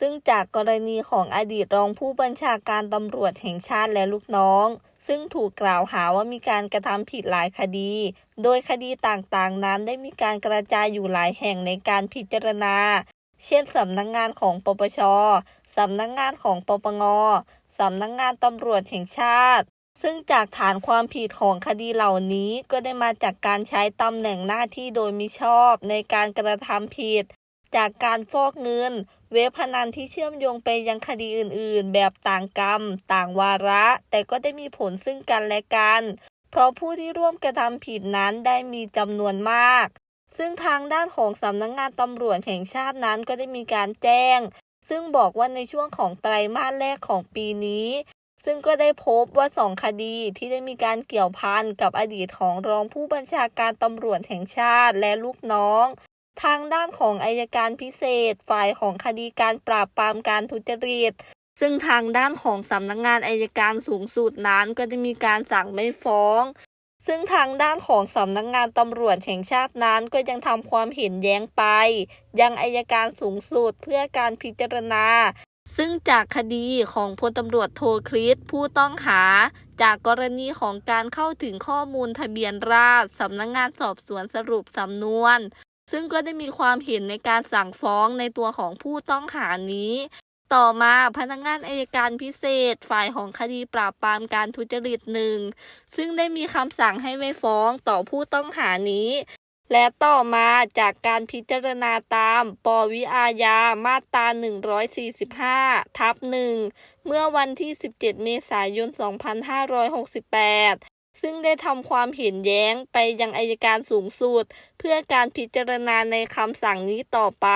ซึ่งจากกรณีของอดีตรองผู้บัญชาการตำรวจแห่งชาติและลูกน้อง ซึ่งถูกกล่าวหาว่ามีการกระทำผิดหลายคดี โดยคดีต่างๆ นั้นได้มีการกระจายอยู่หลายแห่งในการพิจารณา เช่นสำนักงงานของปปชสำนักงงานของปปงสำนักงงานตำรวจแห่งชาติซึ่งจากฐานความผิดของคดีเหล่านี้ก็ได้มาจากการใช้ตำแหน่งหน้าที่โดยมิชอบในการกระทำผิด จากการฟอกเงิน เว็บพนันที่เชื่อมโยงไปยังคดีอื่นๆ แบบต่างกรรม ต่างวาระ แต่ก็ได้มีผลซึ่งกันและกัน เพราะผู้ที่ร่วมกระทำผิดนั้นได้มีจำนวนมาก ซึ่งทางด้านของสำนักงงานตำรวจแห่งชาตินั้นก็ได้มีการแจ้ง ซึ่งบอกว่าในช่วงของไตรมาสแรกของปีนี้ ซึ่งก็ได้พบว่าสองคดีที่ได้มีการเกี่ยวพันกับอดีตของรองผู้บัญชาการตำรวจแห่งชาติและลูกน้อง ทางด้านของอายการพิเศษ ฝ่ายของคดีการปราบปรามการทุจริต ซึ่งทางด้านของสำนักงงานอายการสูงสุดนั้นก็ได้มีการสั่งไม่ฟ้องซึ่งทางด้านของสำนักงานตำรวจแห่งชาตินั้นก็ยังทำความเห็นแย้งไป ยังอายการสูงสุดเพื่อการพิจารณา ซึ่งจากคดีของพลตำรวจโทคริสผู้ต้องหา จากกรณีของการเข้าถึงข้อมูลทะเบียนราษสำนักงานสอบสวนสรุปสำนวน ซึ่งก็ได้มีความเห็นในการสั่งฟ้องในตัวของผู้ต้องหานี้ ต่อมาพนักงานอายการพิเศษ ฝ่ายของคดีปราบปรามการทุจริตหนึ่งซึ่งได้มีคำสั่งให้ไม่ฟ้องต่อผู้ต้องหานี้ และต่อมาจากการพิจารณาตาม ปวิอาญามาตรา 145 ทับหนึ่งเมื่อวันที่ 17 เมษายน 2568 ซึ่งได้ทำความเห็นแย้งไปยังอายการสูงสุด เพื่อการพิจารณาในคำสั่งนี้ต่อไป